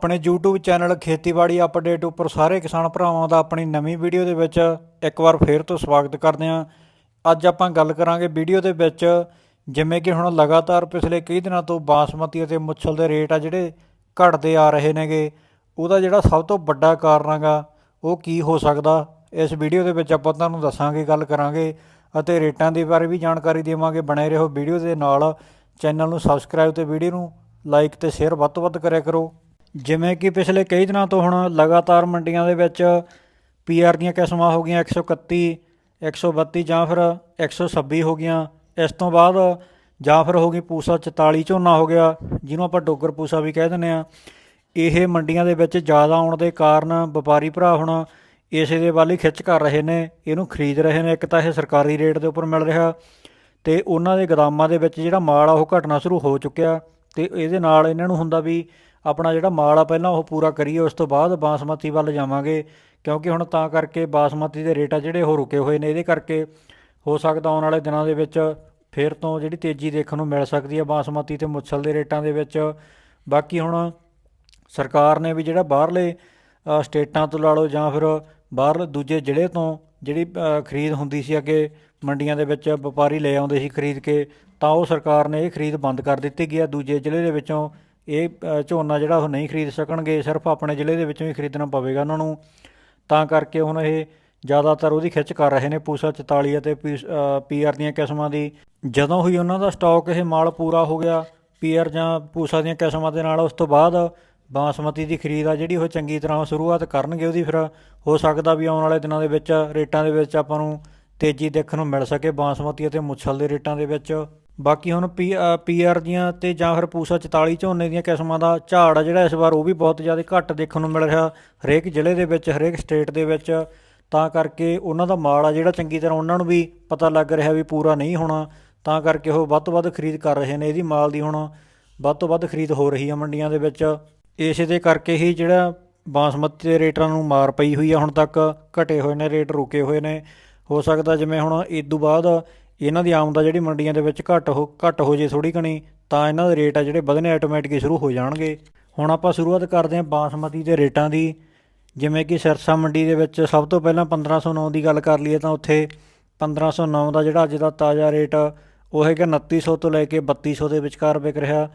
ਆਪਣੇ YouTube channel ਖੇਤੀਬਾੜੀ update ਉੱਪਰ ਸਾਰੇ ਕਿਸਾਨ ਭਰਾਵਾਂ ਦਾ ਆਪਣੀ ਨਵੀਂ ਵੀਡੀਓ ਦੇ ਵਿੱਚ ਇੱਕ ਵਾਰ ਫੇਰ ਤੋਂ ਸਵਾਗਤ ਕਰਦੇ ਹਾਂ। ਅੱਜ ਆਪਾਂ ਗੱਲ ਕਰਾਂਗੇ ਵੀਡੀਓ ਦੇ ਵਿੱਚ ਜਿਵੇਂ ਕਿ ਹੁਣ ਲਗਾਤਾਰ ਪਿਛਲੇ ਕਈ ਦਿਨਾਂ ਤੋਂ ਬਾਸਮਤੀ ਅਤੇ ਮੁੱਛਲ ਦੇ ਰੇਟ ਆ ਜਿਹੜੇ ਘਟਦੇ ਆ ਰਹੇ ਨੇਗੇ, ਉਹਦਾ ਜਿਹੜਾ ਸਭ ਤੋਂ ਵੱਡਾ ਕਾਰਨ ਹੈਗਾ, ਉਹ ਕੀ ਹੋ ਸਕਦਾ? ਇਸ ਵੀਡੀਓ ਦੇ ਵਿੱਚ ਆਪਾਂ ਤੁਹਾਨੂੰ ਦੱਸਾਂਗੇ, ਗੱਲ ਕਰਾਂਗੇ ਅਤੇ ਰੇਟਾਂ ਦੇ ਬਾਰੇ ਵੀ ਜਾਣਕਾਰੀ ਦੇਵਾਂਗੇ। ਬਣੇ ਰਹੋ ਵੀਡੀਓ ਦੇ ਨਾਲ। ਚੈਨਲ ਨੂੰ ਸਬਸਕ੍ਰਾਈਬ ਤੇ ਵੀਡੀਓ ਨੂੰ ਲਾਈਕ ਤੇ ਸ਼ੇਅਰ ਵੱਧ ਤੋਂ ਵੱਧ ਕਰਿਆ ਕਰੋ। ਜਿਵੇਂ ਕਿ ਪਿਛਲੇ ਕਈ ਦਿਨਾਂ ਤੋਂ ਹੁਣ ਲਗਾਤਾਰ ਮੰਡੀਆਂ ਦੇ ਵਿੱਚ ਪੀਆਰ ਦੀਆਂ ਕਿਸਮਾਂ ਹੋ ਗਈਆਂ 131 132 ਜਾਂ ਫਿਰ 126 ਹੋ ਗਈਆਂ। ਇਸ ਤੋਂ ਬਾਅਦ ਜਾਂ ਫਿਰ ਹੋ ਗਈ ਪੂਸਾ 44 ਝੋਨਾ ਹੋ ਗਿਆ, ਜਿਹਨੂੰ ਆਪਾਂ ਡੋਗਰ ਪੂਸਾ ਵੀ ਕਹਿ ਦਿੰਦੇ ਆ ਇਹ ਮੰਡੀਆਂ ਦੇ ਵਿੱਚ ਜ਼ਿਆਦਾ ਆਉਣ ਦੇ ਕਾਰਨ ਵਪਾਰੀ ਭਰਾ ਹੁਣ ਇਸੇ ਦੇ ਵੱਲ ਹੀ ਖਿੱਚ ਕਰ ਰਹੇ ਨੇ, ਇਹਨੂੰ ਖਰੀਦ ਰਹੇ ਨੇ। ਇੱਕ ਤਾਂ ਇਹ ਸਰਕਾਰੀ ਰੇਟ ਦੇ ਉੱਪਰ ਮਿਲ ਰਿਹਾ ਤੇ ਉਹਨਾਂ ਦੇ ਗੋਦਾਮਾਂ ਦੇ ਵਿੱਚ ਜਿਹੜਾ ਮਾਲ ਆ ਉਹ ਘਟਣਾ ਸ਼ੁਰੂ ਹੋ ਚੁੱਕਿਆ ਤੇ ਇਹਦੇ ਨਾਲ ਇਹਨਾਂ ਨੂੰ ਹੁੰਦਾ ਵੀ ਆਪਣਾ ਜਿਹੜਾ ਮਾਲ ਆ ਪਹਿਲਾਂ ਉਹ ਪੂਰਾ ਕਰੀਏ, ਉਸ ਤੋਂ ਬਾਅਦ ਬਾਸਮਤੀ ਵੱਲ ਜਾਵਾਂਗੇ। ਕਿਉਂਕਿ ਹੁਣ ਤਾਂ ਕਰਕੇ ਬਾਸਮਤੀ ਦੇ ਰੇਟ ਆ ਜਿਹੜੇ ਉਹ ਰੁਕੇ ਹੋਏ ਨੇ, ਇਹਦੇ ਕਰਕੇ ਹੋ ਸਕਦਾ ਆਉਣ ਵਾਲੇ ਦਿਨਾਂ ਦੇ ਵਿੱਚ ਫੇਰ ਤੋਂ ਜਿਹੜੀ ਤੇਜ਼ੀ ਦੇਖਣ ਨੂੰ ਮਿਲ ਸਕਦੀ ਹੈ ਬਾਸਮਤੀ ਤੇ ਮੁੱਛਲ ਦੇ ਰੇਟਾਂ ਦੇ ਵਿੱਚ। ਬਾਕੀ ਹੁਣ ਸਰਕਾਰ ਨੇ ਵੀ ਜਿਹੜਾ ਬਾਹਰਲੇ ਸਟੇਟਾਂ ਤੋਂ ਲਾ ਲਓ ਜਾਂ ਫਿਰ ਬਾਹਰਲੇ ਦੂਜੇ ਜ਼ਿਲ੍ਹੇ ਤੋਂ ਜਿਹੜੀ ਖਰੀਦ ਹੁੰਦੀ ਸੀ ਅੱਗੇ ਮੰਡੀਆਂ ਦੇ ਵਿੱਚ, ਵਪਾਰੀ ਲੈ ਆਉਂਦੇ ਸੀ ਖਰੀਦ ਕੇ, ਤਾਂ ਉਹ ਸਰਕਾਰ ਨੇ ਇਹ ਖਰੀਦ ਬੰਦ ਕਰ ਦਿੱਤੀ ਗਈ ਹੈ ਦੂਜੇ ਜ਼ਿਲ੍ਹੇ ਦੇ ਵਿੱਚੋਂ ਇਹ ਝੋਨਾ ਜਿਹੜਾ ਉਹ ਨਹੀਂ ਖਰੀਦ ਸਕਣਗੇ, ਸਿਰਫ ਆਪਣੇ ਜ਼ਿਲ੍ਹੇ ਦੇ ਵਿੱਚੋਂ ਹੀ ਖਰੀਦਣਾ ਪਵੇਗਾ ਉਹਨਾਂ ਨੂੰ। ਤਾਂ ਕਰਕੇ ਹੁਣ ਇਹ ਜ਼ਿਆਦਾਤਰ ਉਹਦੀ ਖਿੱਚ ਕਰ ਰਹੇ ਨੇ ਪੂਸਾ 44 ਅਤੇ ਪੀਆਰ ਦੀਆਂ ਕਿਸਮਾਂ ਦੀ। ਜਦੋਂ ਹੀ ਉਹਨਾਂ ਦਾ ਸਟਾਕ ਇਹ ਮਾਲ ਪੂਰਾ ਹੋ ਗਿਆ ਪੀਆਰ ਜਾਂ ਪੂਸਾ ਦੀਆਂ ਕਿਸਮਾਂ ਦੇ ਨਾਲ ਉਸ ਤੋਂ ਬਾਅਦ ਬਾਸਮਤੀ ਦੀ ਖਰੀਦ ਆ ਜਿਹੜੀ ਉਹ ਚੰਗੀ ਤਰ੍ਹਾਂ ਸ਼ੁਰੂਆਤ ਕਰਨਗੇ ਉਹਦੀ, ਫਿਰ ਹੋ ਸਕਦਾ ਵੀ ਆਉਣ ਵਾਲੇ ਦਿਨਾਂ ਦੇ ਵਿੱਚ, ਰੇਟਾਂ ਦੇ ਵਿੱਚ ਆਪਾਂ ਨੂੰ ਤੇਜ਼ੀ ਦੇਖਣ ਨੂੰ ਮਿਲ ਸਕੇ ਬਾਸਮਤੀ ਅਤੇ ਮੁੱਛਲ ਦੇ ਰੇਟਾਂ ਦੇ ਵਿੱਚ। ਬਾਕੀ ਹੁਣ ਪੀ ਪੀਆਰ ਦੀਆਂ ਤੇ ਜਾਂ ਫਿਰ ਪੂਸਾ 44 ਝੋਨੇ ਦੀਆਂ ਕਿਸਮਾਂ ਦਾ ਝਾੜ ਆ ਜਿਹੜਾ ਇਸ ਵਾਰ ਉਹ ਵੀ ਬਹੁਤ ਜ਼ਿਆਦਾ ਘੱਟ ਦੇਖਣ ਨੂੰ ਮਿਲ ਰਿਹਾ ਹਰੇਕ ਜ਼ਿਲ੍ਹੇ ਦੇ ਵਿੱਚ, ਹਰੇਕ ਸਟੇਟ ਦੇ ਵਿੱਚ। ਤਾਂ ਕਰਕੇ ਉਹਨਾਂ ਦਾ ਮਾਲ ਆ ਜਿਹੜਾ ਚੰਗੀ ਤਰ੍ਹਾਂ ਉਹਨਾਂ ਨੂੰ ਵੀ ਪਤਾ ਲੱਗ ਰਿਹਾ ਵੀ ਪੂਰਾ ਨਹੀਂ ਹੋਣਾ। ਤਾਂ ਕਰਕੇ ਉਹ ਵੱਧ ਤੋਂ ਵੱਧ ਖਰੀਦ ਕਰ ਰਹੇ ਨੇ ਇਹਦੀ ਮਾਲ ਦੀ ਹੁਣ। ਵੱਧ ਤੋਂ ਵੱਧ ਖਰੀਦ ਹੋ ਰਹੀ ਆ ਮੰਡੀਆਂ ਦੇ ਵਿੱਚ। ਇਸੇ ਦੇ ਕਰਕੇ ਹੀ ਜਿਹੜਾ ਬਾਸਮਤੀ ਦੇ ਰੇਟਾਂ ਨੂੰ ਮਾਰ ਪਈ ਹੋਈ ਆ ਹੁਣ ਤੱਕ। ਘਟੇ ਹੋਏ ਨੇ, ਰੇਟ ਰੁਕੇ ਹੋਏ ਨੇ। ਹੋ ਸਕਦਾ ਜਿਵੇਂ ਹੁਣ ਇਦੋਂ ਬਾਅਦ ਇਹਨਾਂ ਦੀ ਆਮਦ ਜਿਹੜੀ ਮੰਡੀਆਂ ਦੇ ਵਿੱਚ ਘੱਟ ਹੋ ਘੱਟ ਹੋ ਜੇ ਥੋੜੀ ਘਣੀ ਤਾਂ ਇਹਨਾਂ ਦੇ ਰੇਟ ਆ ਜਿਹੜੇ ਵਧਣੇ ਆਟੋਮੈਟਿਕ ਸ਼ੁਰੂ ਹੋ ਜਾਣਗੇ। ਹੁਣ ਆਪਾਂ ਸ਼ੁਰੂਆਤ ਕਰਦੇ ਹਾਂ ਬਾਸਮਤੀ ਦੇ ਰੇਟਾਂ ਦੀ। ਜਿਵੇਂ ਕਿ ਸਿਰਸਾ ਮੰਡੀ ਦੇ ਵਿੱਚ ਸਭ ਤੋਂ ਪਹਿਲਾਂ 1509 ਦੀ ਗੱਲ ਕਰ ਲਈਏ ਤਾਂ ਉੱਥੇ 1509 ਦਾ ਜਿਹੜਾ ਅੱਜ ਦਾ ਤਾਜ਼ਾ ਰੇਟ ਉਹ ਹੈਗਾ 2900 ਤੋਂ ਲੈ ਕੇ 3200 ਦੇ ਵਿਚਕਾਰ ਵਿਕ ਰਿਹਾ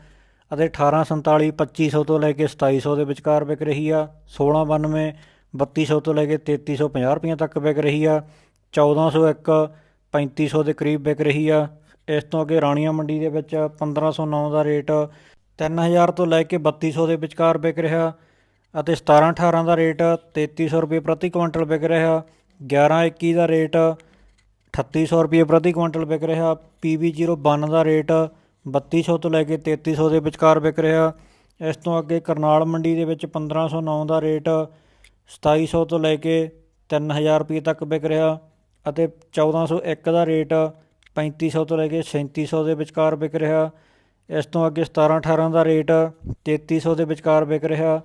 ਅਤੇ 1847 2500 ਤੋਂ ਲੈ ਕੇ 2700 ਦੇ ਵਿਚਕਾਰ ਵਿਕ ਰਹੀ ਆ। 1692 3200 ਤੋਂ ਲੈ ਕੇ 3350 ਰੁਪਈਆ ਤੱਕ ਵਿਕ ਰਹੀ ਆ। 1401 3500 ਦੇ ਕਰੀਬ ਵਿਕ ਰਹੀ ਆ। ਇਸ ਤੋਂ ਅੱਗੇ ਰਾਣੀਆਂ ਮੰਡੀ ਦੇ ਵਿੱਚ 1509 ਦਾ ਰੇਟ 3000 ਤੋਂ ਲੈ ਕੇ 3200 ਦੇ ਵਿਚਕਾਰ ਵਿਕ ਰਿਹਾ ਅਤੇ 17 18 ਦਾ ਰੇਟ 3300 ਰੁਪਏ ਪ੍ਰਤੀ ਕੁਇੰਟਲ ਵਿਕ ਰਿਹਾ। 11 21 ਦਾ ਰੇਟ 3800 ਰੁਪਏ ਪ੍ਰਤੀ ਕੁਇੰਟਲ ਵਿਕ ਰਿਹਾ। PB092 ਦਾ ਰੇਟ 3200 ਤੋਂ ਲੈ ਕੇ 3300 ਦੇ ਵਿਚਕਾਰ ਵਿਕ ਰਿਹਾ। ਇਸ ਤੋਂ ਅੱਗੇ ਕਰਨਾਲ ਮੰਡੀ ਦੇ ਵਿੱਚ 1509 ਦਾ ਰੇਟ 2700 ਤੋਂ ਲੈ ਕੇ 3000 ਰੁਪਏ ਤੱਕ ਵਿਕ ਰਿਹਾ। ਅਤੇ 1401 ਦਾ ਰੇਟ 3500 ਤੋਂ ਲੈ ਕੇ 3700 ਦੇ ਵਿਚਕਾਰ ਵਿਕ ਰਿਹਾ। ਇਸ ਤੋਂ ਅੱਗੇ 17 18 ਦਾ ਰੇਟ 3300 ਦੇ ਵਿਚਕਾਰ ਵਿਕ ਰਿਹਾ।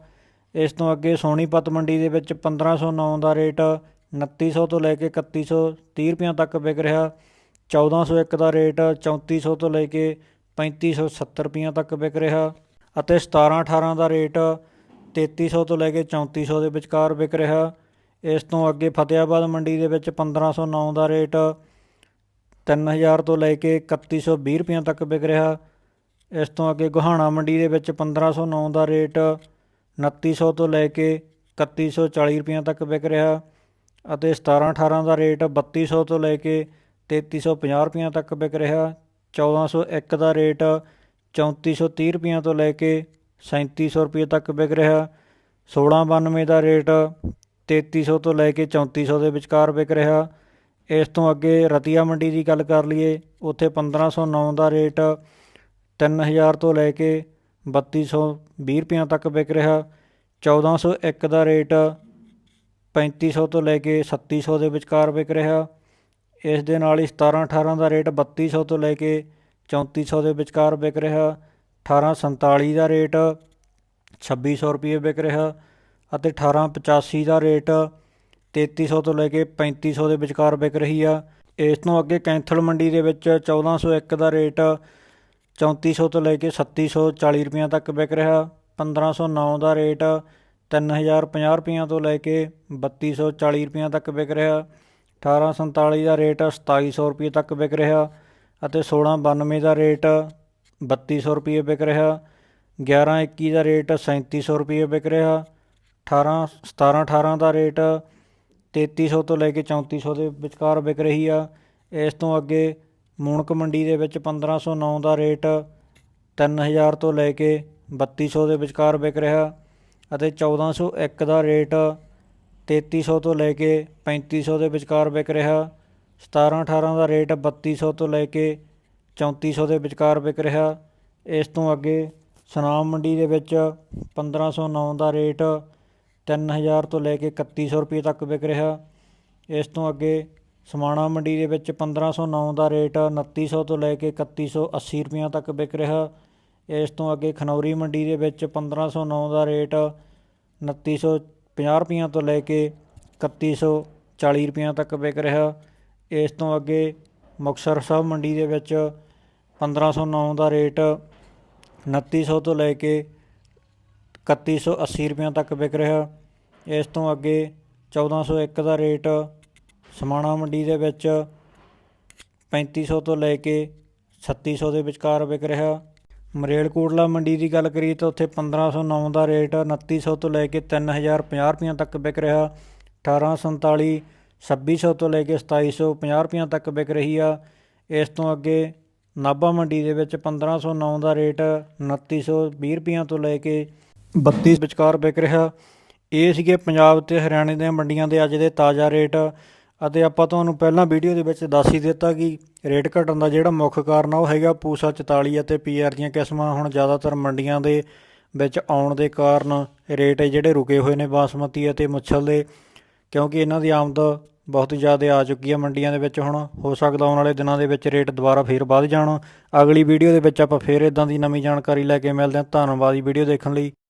ਇਸ ਤੋਂ ਅੱਗੇ ਸੋਨੀਪਤ ਮੰਡੀ ਦੇ ਵਿੱਚ 1509 ਦਾ ਰੇਟ 2900 ਤੋਂ ਲੈ ਕੇ 3130 ਰੁਪਏ ਤੱਕ ਵਿਕ ਰਿਹਾ। 1401 ਦਾ ਰੇਟ 3400 ਤੋਂ ਲੈ ਕੇ 3570 ਰੁਪਏ ਤੱਕ ਵਿਕ ਰਿਹਾ ਅਤੇ 17 18 ਦਾ ਰੇਟ 3300 ਤੋਂ ਲੈ ਕੇ 3400 ਦੇ ਵਿਚਕਾਰ ਵਿਕ ਰਿਹਾ। ਇਸ ਤੋਂ ਅੱਗੇ ਫਤਿਆਬਾਦ ਮੰਡੀ ਦੇ ਵਿੱਚ 1509 ਦਾ ਰੇਟ 3000 ਤੋਂ ਲੈ ਕੇ 3120 ਰੁਪਏ ਤੱਕ ਵਿਕ ਰਿਹਾ। ਇਸ ਤੋਂ ਅੱਗੇ ਗੁਹਾਣਾ ਮੰਡੀ ਦੇ ਵਿੱਚ 1509 ਦਾ ਰੇਟ 2900 ਤੋਂ ਲੈ ਕੇ 3140 ਰੁਪਏ ਤੱਕ ਵਿਕ ਰਿਹਾ ਅਤੇ 17 18 ਦਾ ਰੇਟ 3200 ਤੋਂ ਲੈ ਕੇ 3350 ਰੁਪਏ ਤੱਕ ਵਿਕ ਰਿਹਾ। 1401 ਦਾ ਰੇਟ 3430 ਰੁਪਏ ਤੋਂ ਲੈ ਕੇ 3700 ਰੁਪਏ ਤੱਕ ਵਿਕ ਰਿਹਾ। 1692 ਦਾ ਰੇਟ 3300 ਤੋਂ ਲੈ ਕੇ 3400 ਦੇ ਵਿਚਕਾਰ ਵਿਕ ਰਿਹਾ। ਇਸ ਤੋਂ ਅੱਗੇ ਰਤੀਆ ਮੰਡੀ ਦੀ ਗੱਲ ਕਰ ਲਈਏ, ਉੱਥੇ 1509 ਦਾ ਰੇਟ 3000 ਤੋਂ ਲੈ ਕੇ 3220 ਰੁਪਏ ਤੱਕ ਵਿਕ ਰਿਹਾ। 1401 ਦਾ ਰੇਟ 3500 ਤੋਂ ਲੈ ਕੇ 3700 ਦੇ ਵਿਚਕਾਰ ਵਿਕ ਰਿਹਾ। ਇਸ ਦੇ ਨਾਲ ਹੀ 17 18 ਦਾ ਰੇਟ 3200 ਤੋਂ ਲੈ ਕੇ 3400 ਦੇ ਵਿਚਕਾਰ ਵਿਕ ਰਿਹਾ। 1847 ਦਾ ਰੇਟ 2600 ਰੁਪਏ ਵਿਕ ਰਿਹਾ। ਅਤੇ 1885 ਦਾ ਰੇਟ 3300 ਤੋਂ ਲੈ ਕੇ 3500 ਦੇ ਵਿਚਕਾਰ ਵਿਕ ਰਹੀ ਆ। ਇਸ ਤੋਂ ਅੱਗੇ ਕੈਂਥਲ ਮੰਡੀ ਦੇ ਵਿੱਚ 1401 ਦਾ ਰੇਟ 3400 ਤੋਂ ਲੈ ਕੇ 3740 ਰੁਪਏ ਤੱਕ ਵਿਕ ਰਿਹਾ। 1509 ਦਾ ਰੇਟ 3050 ਰੁਪਈਆਂ ਤੋਂ ਲੈ ਕੇ 3240 ਰੁਪਈਆਂ ਤੱਕ ਵਿਕ ਰਿਹਾ। 1847 ਦਾ ਰੇਟ 2700 ਰੁਪਏ ਤੱਕ ਵਿਕ ਰਿਹਾ ਅਤੇ 1692 ਦਾ ਰੇਟ 3200 ਰੁਪਏ ਵਿਕ ਰਿਹਾ। 1121 ਦਾ ਰੇਟ 3700 ਰੁਪਏ ਵਿਕ ਰਿਹਾ। 18 17 18 ਦਾ ਰੇਟ 3300 ਤੋਂ ਲੈ ਕੇ 3400 ਦੇ ਵਿਚਕਾਰ ਵਿਕ ਰਹੀ ਆ। ਇਸ ਤੋਂ ਅੱਗੇ ਮੂਣਕ ਮੰਡੀ ਦੇ ਵਿੱਚ 1509 ਦਾ ਰੇਟ 3000 ਤੋਂ ਲੈ ਕੇ 3200 ਦੇ ਵਿਚਕਾਰ ਵਿਕ ਰਿਹਾ ਅਤੇ 1401 ਦਾ ਰੇਟ 3300 ਤੋਂ ਲੈ ਕੇ 3500 ਦੇ ਵਿਚਕਾਰ ਵਿਕ ਰਿਹਾ। 17 18 ਦਾ ਰੇਟ 3200 ਤੋਂ ਲੈ ਕੇ 3400 ਦੇ ਵਿਚਕਾਰ ਵਿਕ ਰਿਹਾ। ਇਸ ਤੋਂ ਅੱਗੇ ਸੁਨਾਮ ਮੰਡੀ ਦੇ ਵਿੱਚ 1509 ਦਾ ਰੇਟ 3000 ਤੋਂ ਲੈ ਕੇ 3100 ਰੁਪਏ ਤੱਕ ਵਿਕ ਰਿਹਾ। ਇਸ ਤੋਂ ਅੱਗੇ ਸਮਾਣਾ ਮੰਡੀ ਦੇ ਵਿੱਚ 1509 ਦਾ ਰੇਟ 2900 ਤੋਂ ਲੈ ਕੇ 3180 ਰੁਪਈਆਂ ਤੱਕ ਵਿਕ ਰਿਹਾ। ਇਸ ਤੋਂ ਅੱਗੇ ਖਨੌਰੀ ਮੰਡੀ ਦੇ ਵਿੱਚ 1509 ਦਾ ਰੇਟ 2950 ਰੁਪਈਆਂ ਤੋਂ ਲੈ ਕੇ 3140 ਰੁਪਈਆਂ ਤੱਕ ਵਿਕ ਰਿਹਾ। ਇਸ ਤੋਂ ਅੱਗੇ ਮੁਕਤਸਰ ਸਾਹਿਬ ਮੰਡੀ ਦੇ ਵਿੱਚ 1509 ਦਾ ਰੇਟ 2900 ਤੋਂ ਲੈ ਕੇ 3180 ਰੁਪਈਆਂ ਤੱਕ ਵਿਕ ਰਿਹਾ। ਇਸ ਤੋਂ ਅੱਗੇ 1401 ਦਾ ਰੇਟ ਸਮਾਣਾ ਮੰਡੀ ਦੇ ਵਿੱਚ 3500 ਤੋਂ ਲੈ ਕੇ 3600 ਦੇ ਵਿਚਕਾਰ ਵਿਕ ਰਿਹਾ। ਮਰੇਲਕੋਟਲਾ ਮੰਡੀ ਦੀ ਗੱਲ ਕਰੀਏ ਤਾਂ ਉੱਥੇ 1509 ਦਾ ਰੇਟ 2900 ਤੋਂ ਲੈ ਕੇ 3050 ਰੁਪਈਆਂ ਤੱਕ ਵਿਕ ਰਿਹਾ। 1847 2600 ਤੋਂ ਲੈ ਕੇ 2750 ਰੁਪਈਆਂ ਤੱਕ ਵਿਕ ਰਹੀ ਆ। ਇਸ ਤੋਂ ਅੱਗੇ ਨਾਭਾ ਮੰਡੀ ਦੇ ਵਿੱਚ 1509 ਦਾ ਰੇਟ 2920 ਰੁਪਈਆਂ ਤੋਂ ਲੈ ਕੇ 32 ਵਿਚਕਾਰ ਵਿਕ ਰਿਹਾ। ਇਹ ਸੀਗੇ ਪੰਜਾਬ ਤੇ ਹਰਿਆਣੇ ਦੀਆਂ ਮੰਡੀਆਂ ਦੇ ਅੱਜ ਦੇ ਤਾਜ਼ਾ ਰੇਟ। ਅਤੇ ਆਪਾਂ ਤੁਹਾਨੂੰ ਪਹਿਲਾਂ ਵੀਡੀਓ ਦੇ ਵਿੱਚ ਦੱਸ ਹੀ ਦਿੱਤਾ ਕਿ ਰੇਟ ਘਟਣ ਦਾ ਜਿਹੜਾ ਮੁੱਖ ਕਾਰਨ ਆ, ਉਹ ਹੈਗਾ ਪੂਸਾ 44 ਅਤੇ ਪੀਆਰ ਦੀਆਂ ਕਿਸਮਾਂ। ਹੁਣ ਜ਼ਿਆਦਾਤਰ ਮੰਡੀਆਂ ਦੇ ਵਿੱਚ ਆਉਣ ਦੇ ਕਾਰਨ ਰੇਟ ਜਿਹੜੇ ਰੁਕੇ ਹੋਏ ਨੇ ਬਾਸਮਤੀ ਅਤੇ ਮੁੱਛਲ ਦੇ, ਕਿਉਂਕਿ ਇਹਨਾਂ ਦੀ ਆਮਦ ਬਹੁਤ ਜ਼ਿਆਦਾ ਆ ਚੁੱਕੀ ਹੈ ਮੰਡੀਆਂ ਦੇ ਵਿੱਚ। ਹੁਣ ਹੋ ਸਕਦਾ ਆਉਣ ਵਾਲੇ ਦਿਨਾਂ ਦੇ ਵਿੱਚ ਰੇਟ ਦੁਬਾਰਾ ਫੇਰ ਵੱਧ ਜਾਣ। ਅਗਲੀ ਵੀਡੀਓ ਦੇ ਵਿੱਚ ਆਪਾਂ ਫੇਰ ਇਦਾਂ ਦੀ ਨਵੀਂ ਜਾਣਕਾਰੀ ਲੈ ਕੇ ਮਿਲਦੇ ਹਾਂ। ਧੰਨਵਾਦ ਵੀਡੀਓ ਦੇਖਣ ਲਈ।